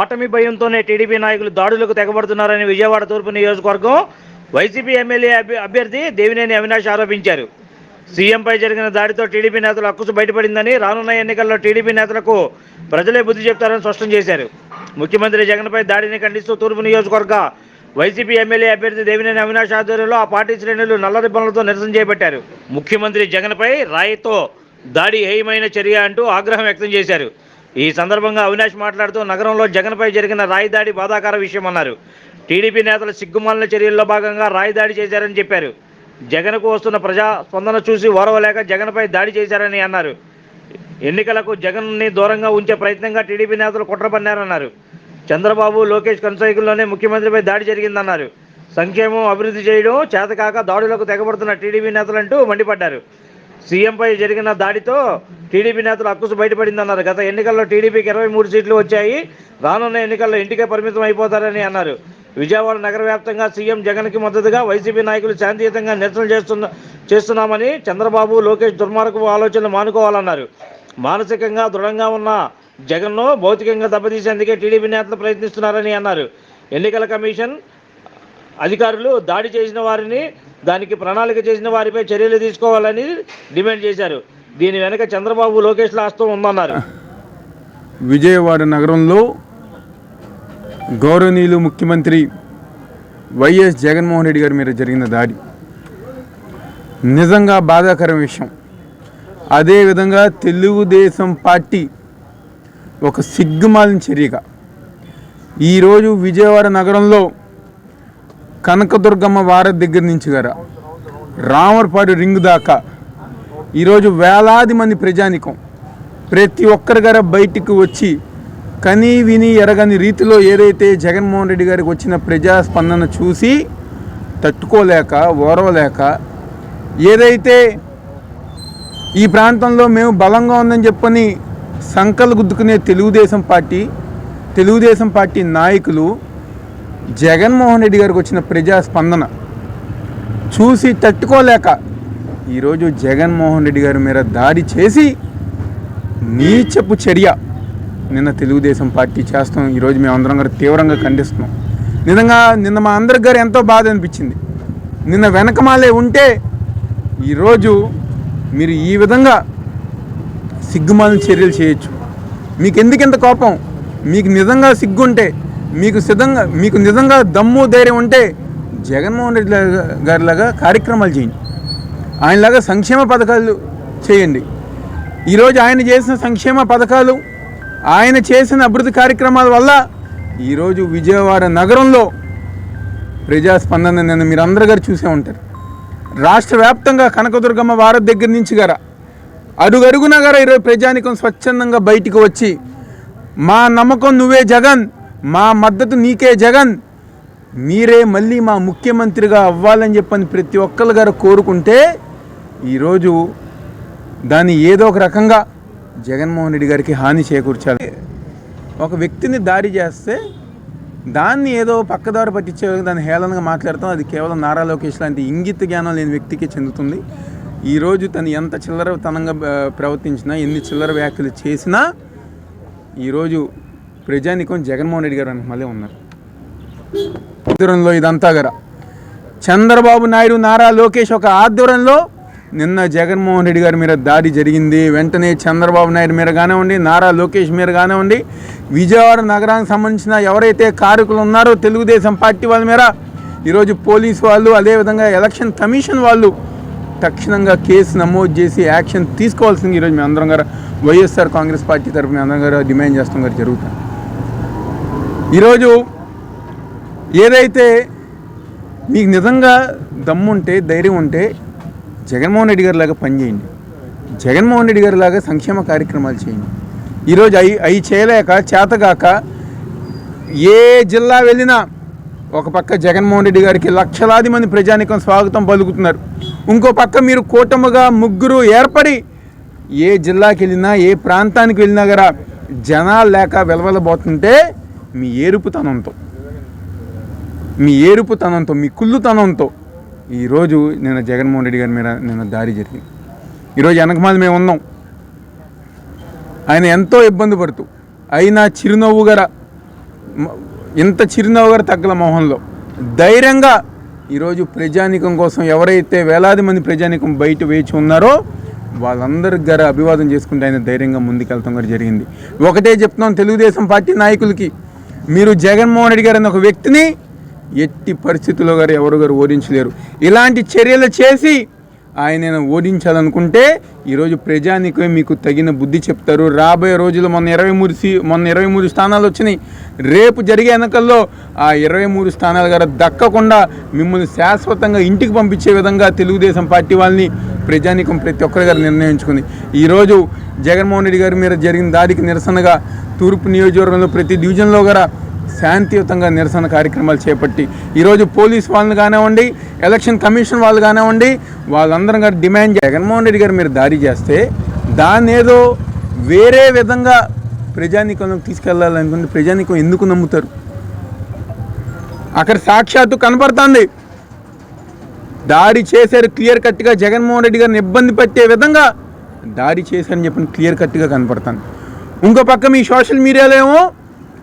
ఓటమి భయంతోనే టీడీపీ నాయకులు దాడులకు తెగబడుతున్నారని విజయవాడ తూర్పు నియోజకవర్గం వైసీపీ ఎమ్మెల్యే అభ్యర్థి దేవినేని అవినాష్ ఆరోపించారు. సీఎంపై జరిగిన దాడితో టీడీపీ నేతలు అక్కుసు బయటపడిందని రానున్న ఎన్నికల్లో టీడీపీ నేతలకు ప్రజలే బుద్ధి చెప్తారని స్పష్టం చేశారు. ముఖ్యమంత్రి జగన్పై దాడిని ఖండిస్తూ తూర్పు నియోజకవర్గ వైసీపీ ఎమ్మెల్యే అభ్యర్థి దేవినేని అవినాష్ ఆధ్వర్యంలో ఆ పార్టీ శ్రేణులు నల్ల రిబ్బన్లతో నిరసన చేపట్టారు. ముఖ్యమంత్రి జగన్పై రాయితో దాడి హేయమైన చర్య అంటూ ఆగ్రహం వ్యక్తం చేశారు. ఈ సందర్భంగా అవినాష్ మాట్లాడుతూ నగరంలో జగన్పై జరిగిన రాయి దాడి బాధాకర విషయమన్నారు టీడీపీ నేతల సిగ్గుమాలిన చర్యల్లో భాగంగా రాయి దాడి చేశారని చెప్పారు. జగన్కు వస్తున్న ప్రజా స్పందన చూసి ఓరవలేక జగన్పై దాడి చేశారని అన్నారు. ఎన్నికలకు జగన్ని దూరంగా ఉంచే ప్రయత్నంగా టీడీపీ నేతలు కుట్ర పన్నారన్నారు చంద్రబాబు లోకేష్ కన్సైకుల్లోనే ముఖ్యమంత్రిపై దాడి జరిగిందన్నారు. సంక్షేమం అభివృద్ధి చేయడం చేతకాక దాడులకు తెగబడుతున్న టీడీపీ నేతలంటూ మండిపడ్డారు. సీఎంపై జరిగిన దాడితో టీడీపీ నేతలు అక్కుసు బయటపడిందన్నారు. గత ఎన్నికల్లో టీడీపీకి ఇరవై మూడు సీట్లు వచ్చాయి. రానున్న ఎన్నికల్లో ఇంటికే పరిమితం అయిపోతారని అన్నారు. విజయవాడ నగర వ్యాప్తంగా సీఎం జగన్కి మద్దతుగా వైసీపీ నాయకులు శాంతియుతంగా నిరసన చేస్తున్న చేస్తున్నామని చంద్రబాబు లోకేష్ దుర్మార్గపు ఆలోచనలు మానుకోవాలన్నారు. మానసికంగా దృఢంగా ఉన్న జగన్ను భౌతికంగా దెబ్బతీసేందుకే టీడీపీ నేతలు ప్రయత్నిస్తున్నారని అన్నారు. ఎన్నికల కమిషన్ అధికారులు దాడి చేసిన వారిని దానికి ప్రణాళిక చేసిన వారిపై చర్యలు తీసుకోవాలని డిమాండ్ చేశారు. దీని వెనుక చంద్రబాబు లోకేష్ హస్తం ఉందన్నారు. విజయవాడ నగరంలో గౌరవనీయులు ముఖ్యమంత్రి వైఎస్ జగన్మోహన్ రెడ్డి గారి మీద జరిగిన దాడి. నిజంగా బాధాకరం విషయం. అదేవిధంగా తెలుగుదేశం పార్టీ ఒక సిగ్గుమాలిన చర్యగా. ఈరోజు విజయవాడ నగరంలో కనకదుర్గమ్మ వారి దగ్గర నుంచి గారా. రామర్పాడు రింగ్ దాకా. ఈరోజు వేలాది మంది ప్రజానికం. ప్రతి ఒక్కరి గారు బయటికి వచ్చి కని విని ఎరగని రీతిలో ఏదైతే జగన్మోహన్ రెడ్డి గారికి వచ్చిన ప్రజాస్పందన చూసి తట్టుకోలేక ఓరవలేక ఏదైతే ఈ ప్రాంతంలో మేము బలంగా ఉందని చెప్పని సంకలు గుద్దుకునే తెలుగుదేశం పార్టీ తెలుగుదేశం పార్టీ నాయకులు జగన్మోహన్ రెడ్డి గారికి వచ్చిన ప్రజాస్పందన చూసి తట్టుకోలేక ఈరోజు జగన్మోహన్ రెడ్డి గారి మీద దాడి చేసి నీచపు చర్య నిన్న తెలుగుదేశం పార్టీ చేస్తాం. ఈరోజు మేము అందరం గారు తీవ్రంగా ఖండిస్తున్నాం. నిజంగా నిన్న మా అందరికి గారు ఎంతో బాధ అనిపించింది. నిన్న వెనకమాలే ఉంటే ఈరోజు మీరు ఈ విధంగా సిగ్గుమాలిన చర్యలు చేయొచ్చు. మీకు ఎందుకు ఇంత కోపం? మీకు నిజంగా సిగ్గుంటే మీకు సిద్ధంగా మీకు నిజంగా దమ్ము ధైర్యం ఉంటే జగన్మోహన్ రెడ్డి లాగా- గారిలాగా కార్యక్రమాలు చేయండి. ఆయనలాగా సంక్షేమ పథకాలు చేయండి. ఈరోజు ఆయన చేసిన సంక్షేమ పథకాలు ఆయన చేసిన అభివృద్ధి కార్యక్రమాల వల్ల ఈరోజు విజయవాడ నగరంలో ప్రజాస్పందన నేను మీరు అందరి గారు చూసే ఉంటారు. రాష్ట్ర వ్యాప్తంగా కనకదుర్గమ్మ వారధి దగ్గర నుంచి గారా అడుగడుగున గారా ఈరోజు ప్రజానికం స్వచ్ఛందంగా బయటికి వచ్చి మా నమ్మకం నువ్వే జగన్ మా మద్దతు నీకే జగన్. మీరే మళ్ళీ మా ముఖ్యమంత్రిగా అవ్వాలని చెప్పని ప్రతి ఒక్కరు గారు కోరుకుంటే ఈరోజు దాన్ని ఏదో ఒక రకంగా జగన్మోహన్ రెడ్డి గారికి హాని చేకూర్చాలి. ఒక వ్యక్తిని దారి చేస్తే దాన్ని ఏదో పక్కదారి పట్టించే దాన్ని హేళనగా మాట్లాడతాం. అది కేవలం నారా లోకేష్ లాంటి ఇంగిత జ్ఞానం లేని వ్యక్తికి చెందుతుంది. ఈరోజు తను ఎంత చిల్లరతనంగా ప్రవర్తించినా ఎన్ని చిల్లర వ్యాఖ్యలు చేసినా ఈరోజు ప్రజానికం జగన్మోహన్ రెడ్డి గారు వెనక మళ్ళీ ఉన్నారు. ఆధ్వర్యంలో ఇదంతా గర. చంద్రబాబు నాయుడు నారా లోకేష్ ఒక ఆధ్వర్యంలో నిన్న జగన్మోహన్ రెడ్డి గారి మీద దాడి జరిగింది. వెంటనే చంద్రబాబు నాయుడు మీద కానివ్వండి నారా లోకేష్ మీద కానివ్వండి విజయవాడ నగరానికి సంబంధించిన ఎవరైతే కారకులు ఉన్నారో తెలుగుదేశం పార్టీ వాళ్ళ మీద ఈరోజు పోలీస్ వాళ్ళు అదేవిధంగా ఎలక్షన్ కమిషన్ వాళ్ళు తక్షణంగా కేసు నమోదు చేసి యాక్షన్ తీసుకోవాల్సింది ఈరోజు మేము అందరం గారు వైఎస్ఆర్ కాంగ్రెస్ పార్టీ తరఫున అందరం గారు డిమాండ్ చేస్తాం గారు జరుగుతుంది. ఈరోజు ఏదైతే మీకు నిజంగా దమ్ముంటే ధైర్యం ఉంటే జగన్మోహన్ రెడ్డి గారి లాగా పనిచేయండి. జగన్మోహన్ రెడ్డి గారి లాగా సంక్షేమ కార్యక్రమాలు చేయండి. ఈరోజు అవి అవి చేయలేక చేతగాక ఏ జిల్లా వెళ్ళినా ఒక పక్క జగన్మోహన్ రెడ్డి గారికి లక్షలాది మంది ప్రజానికం స్వాగతం పలుకుతున్నారు. ఇంకో పక్క మీరు కూటమిగా ముగ్గురు ఏర్పడి ఏ జిల్లాకి వెళ్ళినా ఏ ప్రాంతానికి వెళ్ళినా కూడా జనాలు లేక వెలవెలబోతుంటే మీ ఏరుపుతనంతో మీ ఏరుపుతనంతో మీ కుళ్ళుతనంతో ఈరోజు నిన్న జగన్మోహన్ రెడ్డి గారి మీద నిన్న దారి జరిగింది. ఈరోజు వెనకమాల మేము ఉన్నాం. ఆయన ఎంతో ఇబ్బంది పడుతూ అయినా చిరునవ్వు గల ఇంత చిరునవ్వు గారు తగ్గల మొహంలో ధైర్యంగా ఈరోజు ప్రజానికం కోసం ఎవరైతే వేలాది మంది ప్రజానికం బయట వేచి ఉన్నారో వాళ్ళందరికి గారు అభివాదం చేసుకుంటే ఆయన ధైర్యంగా ముందుకెళ్తాం కూడా జరిగింది. ఒకటే చెప్తున్నాం తెలుగుదేశం పార్టీ నాయకులకి మీరు జగన్మోహన్ రెడ్డి గారు అనే ఒక వ్యక్తిని ఎట్టి పరిస్థితుల్లో గారు ఎవరు గారు ఓడించలేరు. ఇలాంటి చర్యలు చేసి ఆయనను ఓడించాలనుకుంటే ఈరోజు ప్రజానికే మీకు తగిన బుద్ధి చెప్తారు. రాబోయే రోజులు మొన్న ఇరవై మూడు సీ మొన్న ఇరవై మూడు స్థానాలు వచ్చినాయి. రేపు జరిగే ఎన్నికల్లో ఆ ఇరవై మూడు స్థానాలు గారు దక్కకుండా మిమ్మల్ని శాశ్వతంగా ఇంటికి పంపించే విధంగా తెలుగుదేశం పార్టీ వాళ్ళని ప్రజానికం ప్రతి ఒక్కరి గారు నిర్ణయించుకుంది. ఈరోజు జగన్మోహన్ రెడ్డి గారి మీద జరిగిన దాడికి నిరసనగా తూర్పు నియోజకవర్గంలో ప్రతి డివిజన్లో కూడా శాంతియుతంగా నిరసన కార్యక్రమాలు చేపట్టి ఈరోజు పోలీస్ వాళ్ళని కానివ్వండి ఎలక్షన్ కమిషన్ వాళ్ళు కానివ్వండి వాళ్ళందరం గారు డిమాండ్ జగన్మోహన్ రెడ్డి గారు మీరు దారి చేస్తే దాన్ని ఏదో వేరే విధంగా ప్రజానీకంలోకి తీసుకెళ్ళాలనుకుంటే ప్రజానీకం ఎందుకు నమ్ముతారు? అక్కడ సాక్షాత్తు కనపడుతుంది. దాడి చేశారు క్లియర్ కట్గా జగన్మోహన్ రెడ్డి గారిని ఇబ్బంది పెట్టే విధంగా దారి చేశారని చెప్పిన క్లియర్ కట్గా కనపడతాను ఇంకో పక్క మీ సోషల్ మీడియాలో ఏమో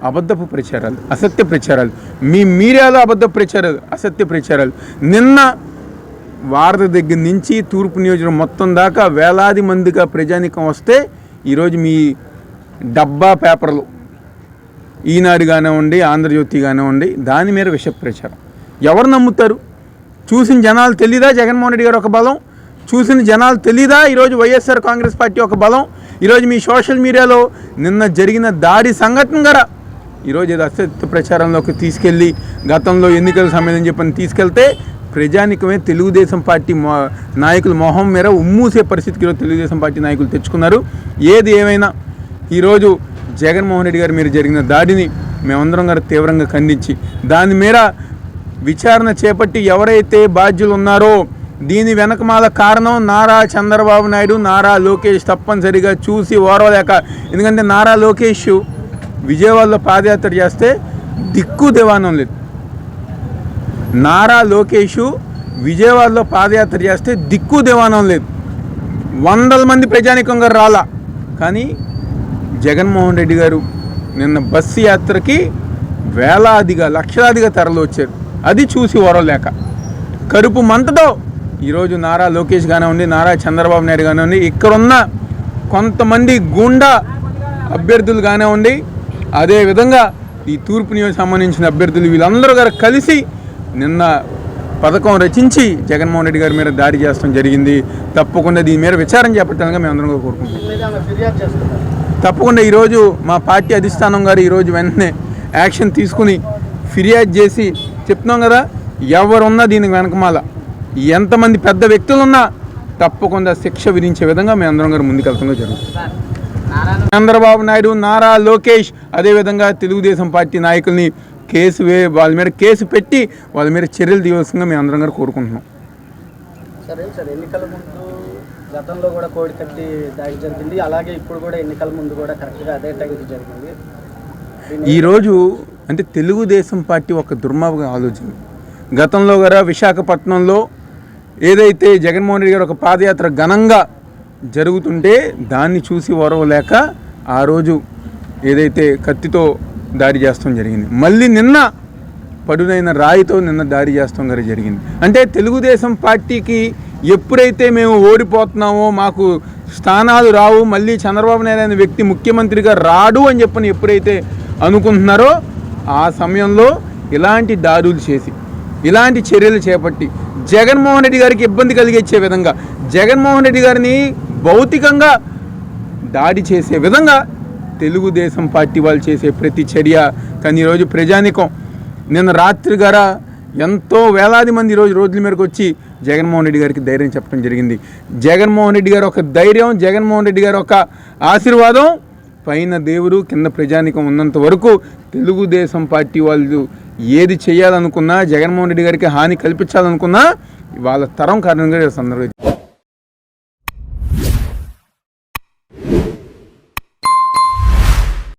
అబద్ధపు ప్రచారాలు అసత్య ప్రచారాలు. మీ మీడియాలో అబద్ధ ప్రచారాలు అసత్య ప్రచారాలు. నిన్న వారధ దగ్గర నుంచి తూర్పు నియోజకవర్గం మొత్తం దాకా వేలాది మందిగా ప్రజానికం వస్తే ఈరోజు మీ డబ్బా పేపర్లు ఈనాడు కానివ్వండి ఆంధ్రజ్యోతి కానివ్వండి దాని మీద విష ప్రచారం. ఎవరు నమ్ముతారు? చూసిన జనాలు తెలీదా జగన్మోహన్ రెడ్డి గారు ఒక బలం? చూసిన జనాలు తెలీదా? ఈరోజు వైఎస్ఆర్ కాంగ్రెస్ పార్టీ ఒక బలం. ఈరోజు మీ సోషల్ మీడియాలో నిన్న జరిగిన దాడి సంఘటన గారా ఈరోజు ఏదో అసత్య ప్రచారంలోకి తీసుకెళ్ళి గతంలో ఎన్నికల సమయం చెప్పని తీసుకెళ్తే ప్రజానికమే తెలుగుదేశం పార్టీ మో నాయకుల మొహం మేర ఉమ్మూసే పరిస్థితికి ఈరోజు తెలుగుదేశం పార్టీ నాయకులు తెచ్చుకున్నారు. ఏది ఏమైనా ఈరోజు జగన్మోహన్ రెడ్డి గారు మీరు జరిగిన దాడిని మేమందరం గారు తీవ్రంగా ఖండించి దాని మీద విచారణ చేపట్టి ఎవరైతే బాధ్యులు ఉన్నారో దీని వెనకమాల కారణం నారా చంద్రబాబు నాయుడు నారా లోకేష్ తప్పనిసరిగా చూసి ఓర్వలేక. ఎందుకంటే నారా లోకేష్ విజయవాడలో పాదయాత్ర చేస్తే దిక్కు దివానం లేదు. నారా లోకేష్ విజయవాడలో పాదయాత్ర చేస్తే దిక్కు దివానం లేదు. వందల మంది ప్రజానికంగా రాలా. కానీ జగన్మోహన్ రెడ్డి గారు నిన్న బస్సు యాత్రకి వేలాదిగా లక్షలాదిగా తరలి వచ్చారు అది చూసి ఓరలేక కరుపు మంటతో ఈరోజు నారా లోకేష్ కానివ్వండి నారా చంద్రబాబు నాయుడు కానివ్వండి ఇక్కడున్న కొంతమంది గుండా అభ్యర్థులు కానివ్వండి అదేవిధంగా ఈ తూర్పు నియోజక సంబంధించిన అభ్యర్థులు వీళ్ళందరూ గారు కలిసి నిన్న పథకం రచించి జగన్మోహన్ రెడ్డి గారి మీద దాడి చేస్తాం జరిగింది. తప్పకుండా దీని మీద విచారం చేపట్టాలని మేము అందరం కోరుకుంటున్నాం. ఫిర్యాదు తప్పకుండా ఈరోజు మా పార్టీ అధిష్టానం గారు ఈరోజు వెంటనే యాక్షన్ తీసుకుని ఫిర్యాదు చేసి చెప్తున్నాం కదా ఎవరున్నా దీనికి వెనకమాల ఎంతమంది పెద్ద వ్యక్తులున్నా తప్పకుండా శిక్ష విధించే విధంగా మేము అందరం గారు ముందుకెళ్తాం జరుగుతుంది. చంద్రబాబు నాయుడు నారా లోకేష్ అదేవిధంగా తెలుగుదేశం పార్టీ నాయకుల్ని కేసు వే వాళ్ళ మీద కేసు పెట్టి వాళ్ళ మీద చర్యలు తీయవలసిందిగా మేము అందరం గారు కోరుకుంటున్నాం. సరే సార్. ఎన్నికల ముందు గతంలో కూడా కోడి కట్టి దాడి జరిగింది. అలాగే ఇప్పుడు కూడా ఎన్నికల ముందు కూడా కరెక్ట్గా అదే టైంకి జరిగింది. ఈరోజు అంటే తెలుగుదేశం పార్టీ ఒక దుర్మార్గ ఆలోచన. గతంలో గారా విశాఖపట్నంలో ఏదైతే జగన్మోహన్ రెడ్డి గారు ఒక పాదయాత్ర ఘనంగా జరుగుతుంటే దాన్ని చూసి ఓరవలేక ఆ రోజు ఏదైతే కత్తితో దాడి చేస్తాం జరిగింది. మళ్ళీ నిన్న పడునైన రాయితో నిన్న దాడి చేస్తాం గారు జరిగింది. అంటే తెలుగుదేశం పార్టీకి ఎప్పుడైతే మేము ఓడిపోతున్నామో మాకు స్థానాలు రావు మళ్ళీ చంద్రబాబు నాయుడు అనే వ్యక్తి ముఖ్యమంత్రిగా రాడు అని చెప్పని ఎప్పుడైతే అనుకుంటున్నారో ఆ సమయంలో ఇలాంటి దాడులు చేసి ఇలాంటి చర్యలు చేపట్టి జగన్మోహన్ రెడ్డి గారికి ఇబ్బంది కలిగించే విధంగా జగన్మోహన్ రెడ్డి గారిని భౌతికంగా దాడి చేసే విధంగా తెలుగుదేశం పార్టీ వాళ్ళు చేసే ప్రతి చర్య. కానీ ఈరోజు ప్రజానికం నిన్న రాత్రి గార ఎంతో వేలాది మంది ఈరోజు రోజుల మేరకు వచ్చి జగన్మోహన్ రెడ్డి గారికి ధైర్యం చెప్పడం జరిగింది. జగన్మోహన్ రెడ్డి గారు ఒక ధైర్యం జగన్మోహన్ రెడ్డి గారు ఒక ఆశీర్వాదం పైన దేవుడు కింద ప్రజానికం ఉన్నంత వరకు తెలుగుదేశం పార్టీ వాళ్ళు ఏది చేయాలనుకున్నా జగన్మోహన్ రెడ్డి గారికి హాని కల్పించాలనుకున్నా వాళ్ళ తరం కారణంగా సందర్భం సందర్భంగా